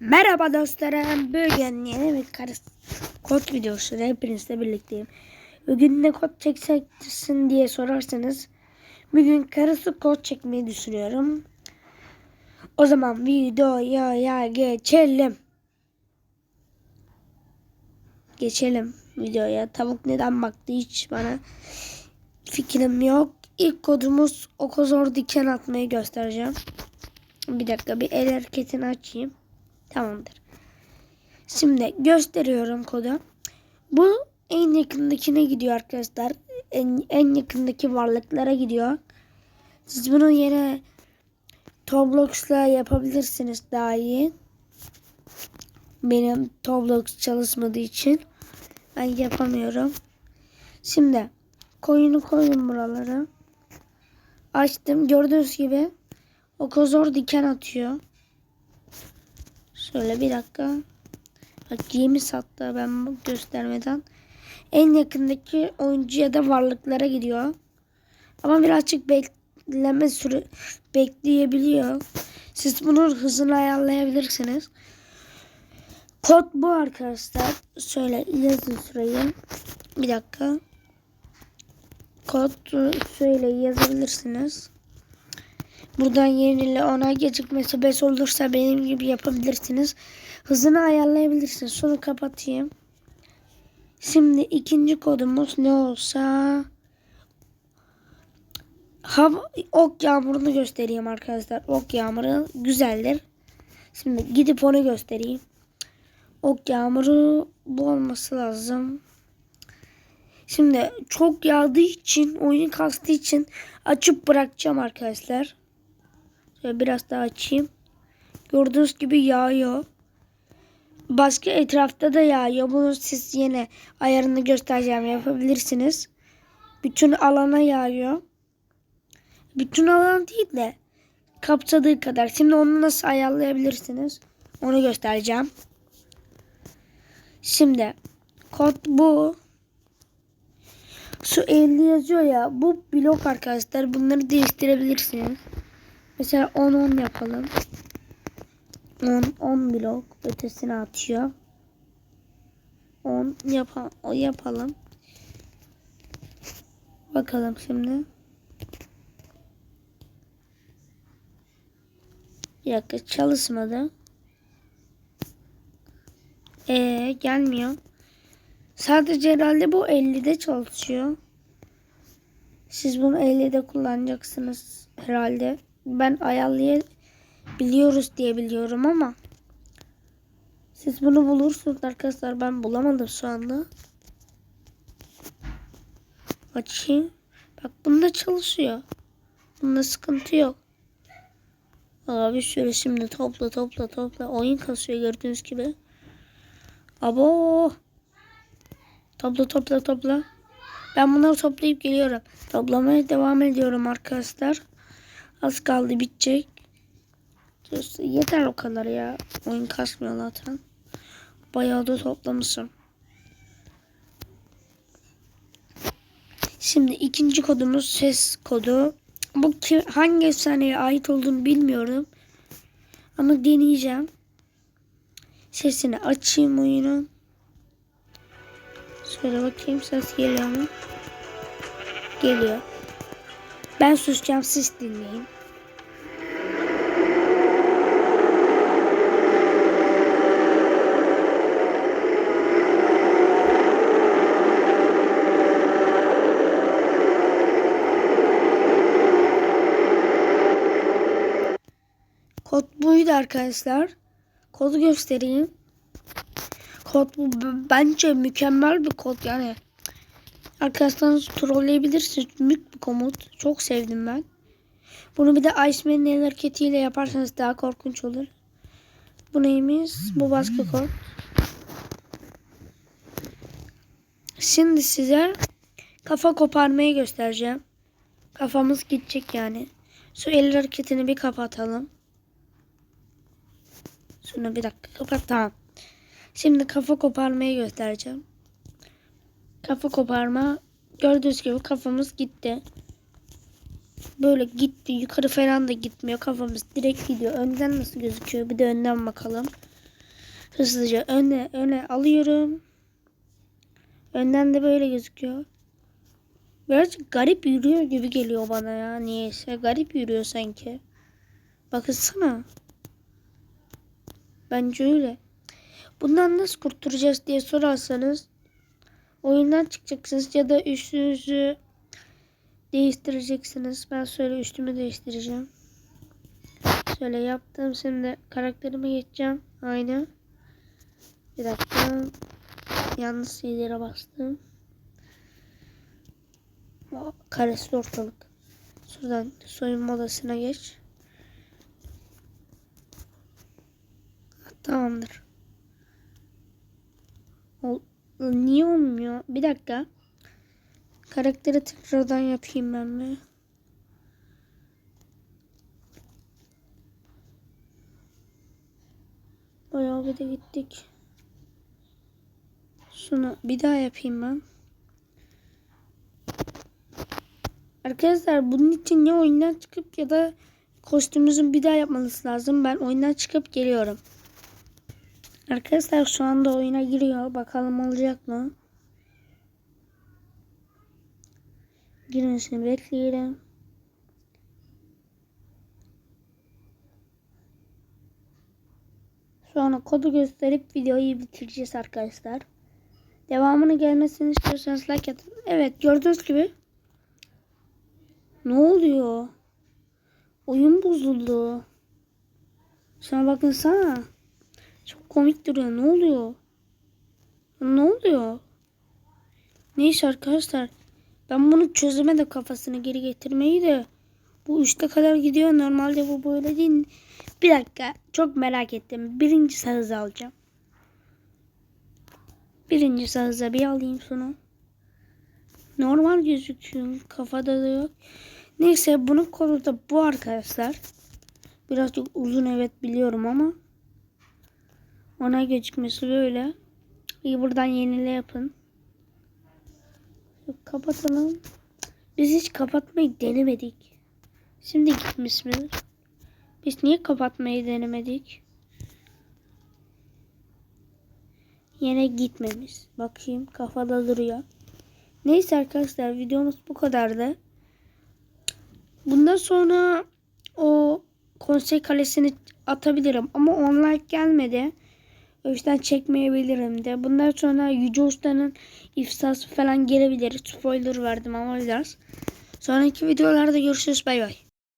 Merhaba dostlarım. Bugün yeni bir karı kod videosu hepinizle birlikteyim. Bugün ne kod çekeceksin diye sorarsanız bugün karısı kod çekmeyi düşünüyorum. O zaman videoya geçelim. Geçelim videoya. Tavuk neden baktı hiç bana fikrim yok. İlk kodumuz okozor diken atmayı göstereceğim. Bir dakika bir el hareketini açayım. Tamamdır. Şimdi gösteriyorum kodu. Bu en yakındakine gidiyor arkadaşlar. En, en yakındaki varlıklara gidiyor. Siz bunu yine Toblox'la yapabilirsiniz daha iyi. Benim Toblox çalışmadığı için ben yapamıyorum. Şimdi koyunu koydum buralara. Açtım. Gördüğünüz gibi okozor diken atıyor. Şöyle bir dakika. Bak yemi sattı ben göstermeden. En yakındaki oyuncuya da varlıklara gidiyor. Ama birazcık bekleme süre bekleyebiliyor. Siz bunun hızını ayarlayabilirsiniz. Kod bu arkadaşlar. Şöyle yazın sırayı. Bir dakika. Kod şöyle yazabilirsiniz. Buradan yenile ona gecikmesi 5 olursa benim gibi yapabilirsiniz. Hızını ayarlayabilirsiniz. Şunu kapatayım. Şimdi ikinci kodumuz ne olsa hava, ok yağmurunu göstereyim arkadaşlar. Ok yağmuru güzeldir. Şimdi gidip onu göstereyim. Ok yağmuru bu olması lazım. Şimdi çok yağdığı için oyun kastığı için açıp bırakacağım arkadaşlar. Şöyle biraz daha açayım. Gördüğünüz gibi yağıyor. Başka etrafta da yağıyor. Bunu siz yine ayarını göstereceğim yapabilirsiniz. Bütün alana yağıyor. Bütün alan değil de kapsadığı kadar. Şimdi onu nasıl ayarlayabilirsiniz? Onu göstereceğim. Şimdi kod bu. Şu 50 yazıyor ya. Bu blok arkadaşlar. Bunları değiştirebilirsiniz. Mesela 10 10 yapalım. 10 10 blok ötesine atıyor. 10 yapalım. O yapalım. Bakalım şimdi. Bir dakika çalışmadı. Ee gelmiyor. Sadece herhalde bu 50'de çalışıyor. Siz bunu 50'de kullanacaksınız herhalde. Ben ayarlayabiliyoruz diye biliyorum ama siz bunu bulursunuz arkadaşlar. Ben bulamadım şu anda. Açayım. Bak bunda çalışıyor. Bunda sıkıntı yok. Abi şöyle şimdi topla topla topla. Oyun kasıyor gördüğünüz gibi. Abo. Topla topla topla. Ben bunları toplayıp geliyorum. Toplamaya devam ediyorum arkadaşlar. Az kaldı bitecek. Yeter o kadar ya. Oyun kasmıyor zaten. Bayağı da toplamışım. Şimdi ikinci kodumuz ses kodu. Bu ki, hangi efsaneye ait olduğunu bilmiyorum. Ama deneyeceğim. Sesini açayım oyunun. Şöyle bakayım ses geliyor mu? Geliyor. Ben susacağım siz dinleyin. Kod buydu arkadaşlar. Kodu göstereyim. Kod bu bence mükemmel bir kod yani. Arkadaşlarınız trolleyebilirsiniz. Mük bir komut. Çok sevdim ben. Bunu bir de Iceman'in el hareketiyle yaparsanız daha korkunç olur. Bu neymiş? Bu baskı kod. Şimdi size kafa koparmayı göstereceğim. Kafamız gidecek yani. Şu el hareketini bir kapatalım. Şunu bir dakika kapat tamam. Şimdi kafa koparmayı göstereceğim. Kafa koparma. Gördüğünüz gibi kafamız gitti. böyle gitti. Yukarı falan da gitmiyor. Kafamız direkt gidiyor. Önden nasıl gözüküyor? Bir de önden bakalım. Hızlıca öne öne alıyorum. Önden de böyle gözüküyor. Birazcık garip yürüyor gibi geliyor bana ya. Niyeyse garip yürüyor sanki. Bakınsana. Bence öyle. Bundan nasıl kurtulacağız diye sorarsanız oyundan çıkacaksınız ya da üstünüzü değiştireceksiniz. Ben şöyle üstümü değiştireceğim. Şöyle yaptım. Şimdi karakterime geçeceğim. Aynı. Bir dakika. Yanlış şeylere bastım. Karesi ortalık. Şuradan soyunma odasına geç. Tamamdır. Niye olmuyor? Bir dakika. Karakteri tekrardan yapayım ben mi? Bayağı bir de gittik. Şunu bir daha yapayım ben. Arkadaşlar bunun için ya oyundan çıkıp ya da kostümümüzün bir daha yapmanız lazım. Ben oyundan çıkıp geliyorum. Arkadaşlar şu anda oyuna giriyor. Bakalım olacak mı? Girmesini bekleyelim. Sonra kodu gösterip videoyu bitireceğiz arkadaşlar. Devamını gelmesini istiyorsanız like atın. Evet gördüğünüz gibi. Ne oluyor? Oyun bozuldu. Şuna bakın sana. Çok komik duruyor. Ne oluyor? Ne oluyor? Neyse arkadaşlar. Ben bunu çözüme de kafasını geri getirmeyi de bu üçte kadar gidiyor. Normalde bu böyle değil. Bir dakika. Çok merak ettim. Birinci sahızı alacağım. Birinci sahıza bir alayım şunu. Normal gözüküyor. Kafada da yok. Neyse bunun kodu da bu arkadaşlar. Birazcık uzun evet biliyorum ama. Ona gözükmesi böyle. İyi buradan yenile yapın. Kapatalım. Biz hiç kapatmayı denemedik. Şimdi gitmiş midir? Biz niye kapatmayı denemedik? Yine gitmemiş. Bakayım kafada duruyor. Neyse arkadaşlar videomuz bu kadardı. Bundan sonra o konsey kalesini atabilirim ama online gelmedi. O yüzden çekmeyebilirim de. Bundan sonra Yüce Usta'nın ifsası falan gelebilir. Spoiler verdim ama biraz. Sonraki videolarda görüşürüz. Bay bay.